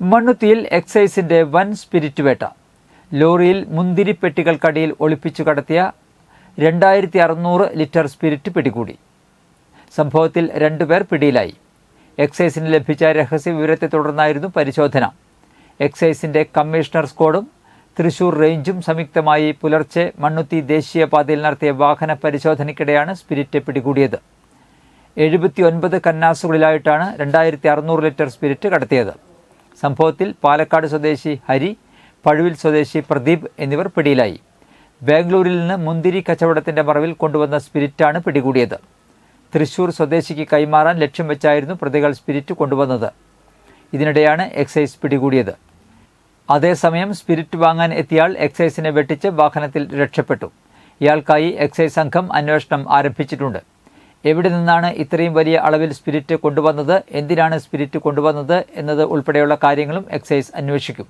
മണ്ണുത്തിയിൽ എക്സൈസിന്റെ വൻ സ്പിരിറ്റ് വേട്ട. ലോറിയിൽ മുന്തിരിപ്പെട്ടികൾക്കടിയിൽ ഒളിപ്പിച്ചു കടത്തിയ രണ്ടായിരത്തി അറുന്നൂറ് ലിറ്റർ സ്പിരിറ്റ് പിടികൂടി. സംഭവത്തിൽ രണ്ടുപേർ പിടിയിലായി. എക്സൈസിന് ലഭിച്ച രഹസ്യ വിവരത്തെ തുടർന്നായിരുന്നു പരിശോധന. എക്സൈസിന്റെ കമ്മീഷണർ സ്ക്വാഡും തൃശൂർ റേഞ്ചും സംയുക്തമായി പുലർച്ചെ മണ്ണുത്തി ദേശീയപാതയിൽ നടത്തിയ വാഹന പരിശോധനയ്ക്കിടെയാണ് സ്പിരിറ്റ് പിടികൂടിയത്. എഴുപത്തി ഒൻപത് കന്നാസുകളിലായിട്ടാണ് രണ്ടായിരത്തി അറുന്നൂറ് ലിറ്റർ സ്പിരിറ്റ് കടത്തിയത്. സംഭവത്തിൽ പാലക്കാട് സ്വദേശി ഹരി പഴുവിൽ സ്വദേശി പ്രദീപ് എന്നിവർ പിടിയിലായി. ബാംഗ്ലൂരിൽ നിന്ന് മുന്തിരി കച്ചവടത്തിന്റെ മറവിൽ കൊണ്ടുവന്ന സ്പിരിറ്റാണ് പിടികൂടിയത്. തൃശൂർ സ്വദേശിക്ക് കൈമാറാൻ ലക്ഷ്യം വെച്ചായിരുന്നു പ്രതികൾ സ്പിരിറ്റ് കൊണ്ടുവന്നത്. ഇതിനിടെയാണ് എക്സൈസ് പിടികൂടിയത്. അതേസമയം സ്പിരിറ്റ് വാങ്ങാൻ എത്തിയാൾ എക്സൈസിനെ വെട്ടിച്ച് വാഹനത്തിൽ രക്ഷപ്പെട്ടു. ഇയാൾക്കായി എക്സൈസ് സംഘം അന്വേഷണം ആരംഭിച്ചിട്ടുണ്ട്. എവിടെ നിന്നാണ് ഇത്രയും വലിയ അളവിൽ സ്പിരിറ്റ് കൊണ്ടുവന്നത്? എന്തിനാണ് സ്പിരിറ്റ് കൊണ്ടുവന്നത്? എന്നത് ഉൾപ്പെടെയുള്ള കാര്യങ്ങളും എക്സൈസ് അന്വേഷിക്കും.